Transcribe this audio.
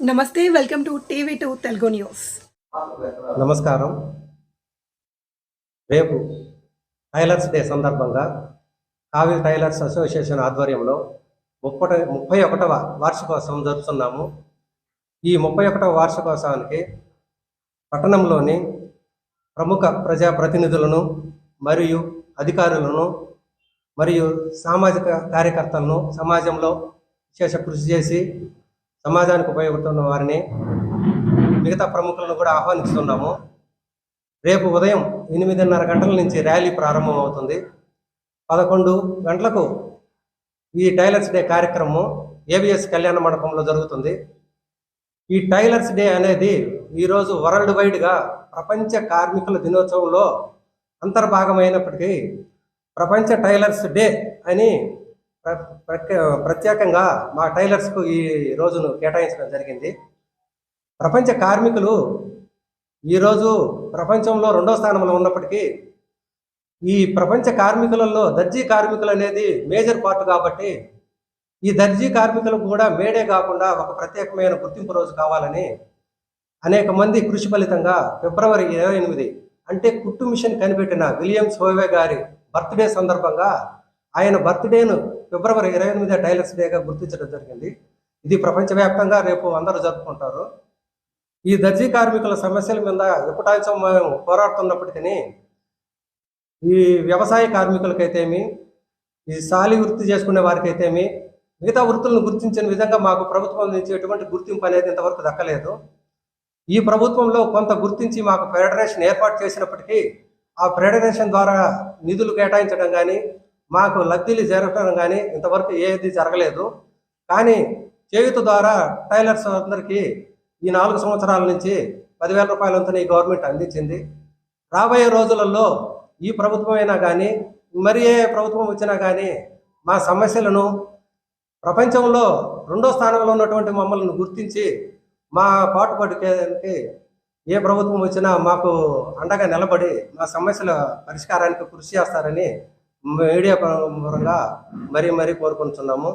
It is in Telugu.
నమస్తే welcome to TV two Telugu news. నమస్కారం. రేపు టైలర్స్ డే సందర్భంగా కావిల్ టైలర్స్ అసోసియేషన్ ఆధ్వర్యంలో ముప్పట ముప్పై ఒకటవ వార్షికోత్సవం జరుపుతున్నాము. ఈ ముప్పై ఒకటవ వార్షికోత్సవానికి పట్టణంలోని ప్రముఖ ప్రజాప్రతినిధులను మరియు అధికారులను మరియు సామాజిక కార్యకర్తలను సమాజంలో విశేష కృషి చేసి సమాజానికి ఉపయోగపడుతున్న వారిని మిగతా ప్రముఖులను కూడా ఆహ్వానిస్తున్నాము. రేపు ఉదయం ఎనిమిదిన్నర గంటల నుంచి ర్యాలీ ప్రారంభం అవుతుంది పదకొండు గంటలకు ఈ టైలర్స్ డే కార్యక్రమం ఏబిఎస్ కళ్యాణ మండపంలో జరుగుతుంది. ఈ టైలర్స్ డే అనేది ఈరోజు వరల్డ్ వైడ్గా ప్రపంచ కార్మికుల దినోత్సవంలో అంతర్భాగమైనప్పటికీ ప్రపంచ టైలర్స్ డే అని ప్రత్యేకంగా మా టైలర్స్కు ఈ రోజును కేటాయించడం జరిగింది. ప్రపంచ కార్మికులు ఈరోజు ప్రపంచంలో రెండో స్థానంలో ఉన్నప్పటికీ ఈ ప్రపంచ కార్మికులలో దర్జీ కార్మికులు అనేది మేజర్ పార్ట్ కాబట్టి ఈ దర్జీ కార్మికులకు కూడా మేడే కాకుండా ఒక ప్రత్యేకమైన గుర్తింపు రోజు కావాలని అనేక మంది కృషి ఫలితంగా ఫిబ్రవరి ఇరవై ఎనిమిది అంటే కుట్టు మిషన్ కనిపెట్టిన విలియమ్స్ హోవే గారి బర్త్డే సందర్భంగా ఆయన బర్త్డేను ఫిబ్రవరి ఇరవై ఎనిమిది టైలర్స్ డేగా గుర్తించడం జరిగింది. ఇది ప్రపంచవ్యాప్తంగా రేపు అందరూ జరుపుకుంటారు. ఈ దర్జీ కార్మికుల సమస్యల మీద ఎప్పటాంచం మేము పోరాడుతున్నప్పటికీ ఈ వ్యవసాయ కార్మికులకైతేమి ఈ సాలి వృత్తి చేసుకునే వారికైతేమి మిగతా వృత్తులను గుర్తించిన విధంగా మాకు ప్రభుత్వం నుంచి ఎటువంటి గుర్తింపు అనేది ఇంతవరకు దక్కలేదు. ఈ ప్రభుత్వంలో కొంత గుర్తించి మాకు ఫెడరేషన్ ఏర్పాటు చేసినప్పటికీ ఆ ఫెడరేషన్ ద్వారా నిధులు కేటాయించడం కానీ మాకు లబ్ధిలు జరగటం కానీ ఇంతవరకు ఏది జరగలేదు. కానీ చేయుత ద్వారా టైలర్స్ అందరికీ ఈ నాలుగు సంవత్సరాల నుంచి పదివేల రూపాయలంతా ఈ గవర్నమెంట్ అందించింది. రాబోయే రోజులలో ఈ ప్రభుత్వం అయినా కానీ మరి ఏ ప్రభుత్వం వచ్చినా కానీ మా సమస్యలను ప్రపంచంలో రెండో స్థానంలో ఉన్నటువంటి మమ్మల్ని గుర్తించి మా పాటుపడికి ఏ ప్రభుత్వం వచ్చినా మాకు అండగా నిలబడి మా సమస్యల పరిష్కారానికి కృషి చేస్తారని మీడియా పరంగా మరీ మరీ కోరుకుంటున్నాము.